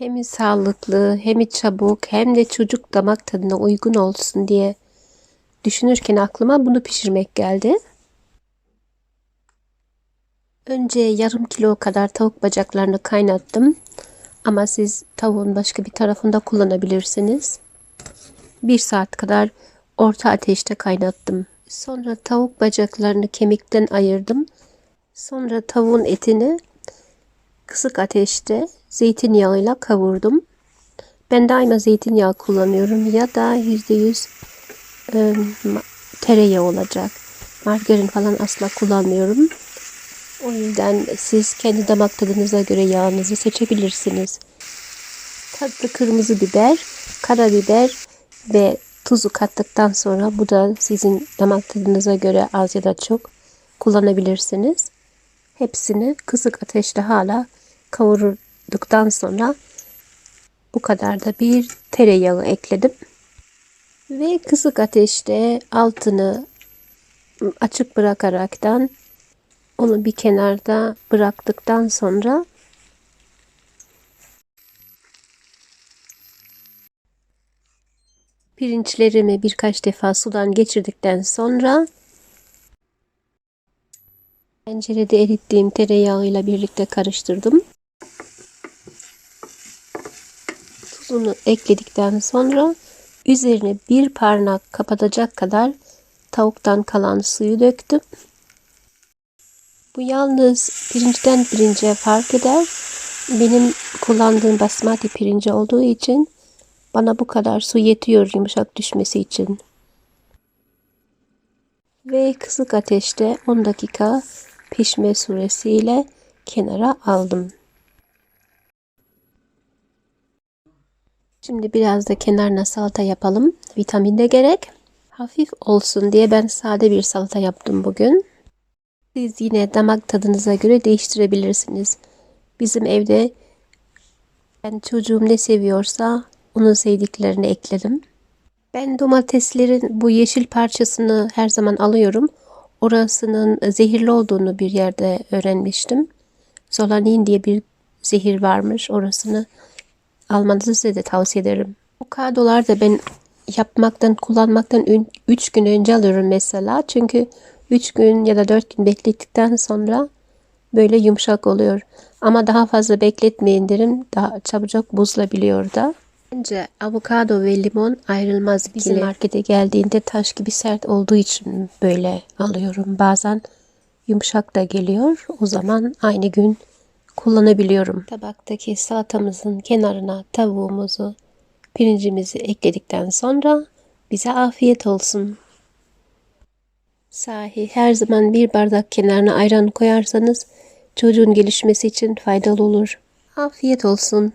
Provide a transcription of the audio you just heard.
Hem sağlıklı hem çabuk hem de çocuk damak tadına uygun olsun diye düşünürken aklıma bunu pişirmek geldi. Önce yarım kilo kadar tavuk bacaklarını kaynattım. Ama siz tavuğun başka bir tarafında kullanabilirsiniz. Bir saat kadar orta ateşte kaynattım. Sonra tavuk bacaklarını kemikten ayırdım. Sonra tavuğun etini kısık ateşte zeytinyağıyla kavurdum. Ben daima zeytinyağı kullanıyorum ya da %100 e, tereyağı olacak. Margarin falan asla kullanmıyorum. O yüzden siz kendi damak tadınıza göre yağınızı seçebilirsiniz. Tatlı kırmızı biber, karabiber ve tuzu kattıktan sonra bu da sizin damak tadınıza göre az ya da çok kullanabilirsiniz. Hepsini kısık ateşte hala kavurduktan sonra bu kadar da bir tereyağı ekledim. Ve kısık ateşte altını açık bırakaraktan onu bir kenarda bıraktıktan sonra pirinçlerimi birkaç defa sudan geçirdikten sonra tencerede erittiğim tereyağıyla birlikte karıştırdım. Tuzunu ekledikten sonra üzerine bir parmak kapatacak kadar tavuktan kalan suyu döktüm. Bu yalnız pirincden pirince fark eder. Benim kullandığım basmati pirinci olduğu için bana bu kadar su yetiyor yumuşak düşmesi için. Ve kısık ateşte 10 dakika pişme süresiyle kenara aldım. Şimdi biraz da kenarına salata yapalım. Vitamin de gerek. Hafif olsun diye ben sade bir salata yaptım bugün. Siz yine damak tadınıza göre değiştirebilirsiniz. Bizim evde ben çocuğum ne seviyorsa onun sevdiklerini ekledim. Ben domateslerin bu yeşil parçasını her zaman alıyorum. Orasının zehirli olduğunu bir yerde öğrenmiştim. Zolanin diye bir zehir varmış. Orasını almanızı size de tavsiye ederim. Bu kadolar da ben yapmaktan, kullanmaktan 3 gün önce alıyorum mesela. Çünkü 3 gün ya da 4 gün beklettikten sonra böyle yumuşak oluyor. Ama daha fazla bekletmeyin derim. Daha çabucak bozulabiliyor da. Bence avokado ve limon ayrılmaz ikili. Bizim markete geldiğinde taş gibi sert olduğu için böyle alıyorum. Bazen yumuşak da geliyor. O zaman aynı gün kullanabiliyorum. Tabaktaki salatamızın kenarına tavuğumuzu, pirincimizi ekledikten sonra bize afiyet olsun. Sahi her zaman bir bardak kenarına ayran koyarsanız çocuğun gelişmesi için faydalı olur. Afiyet olsun.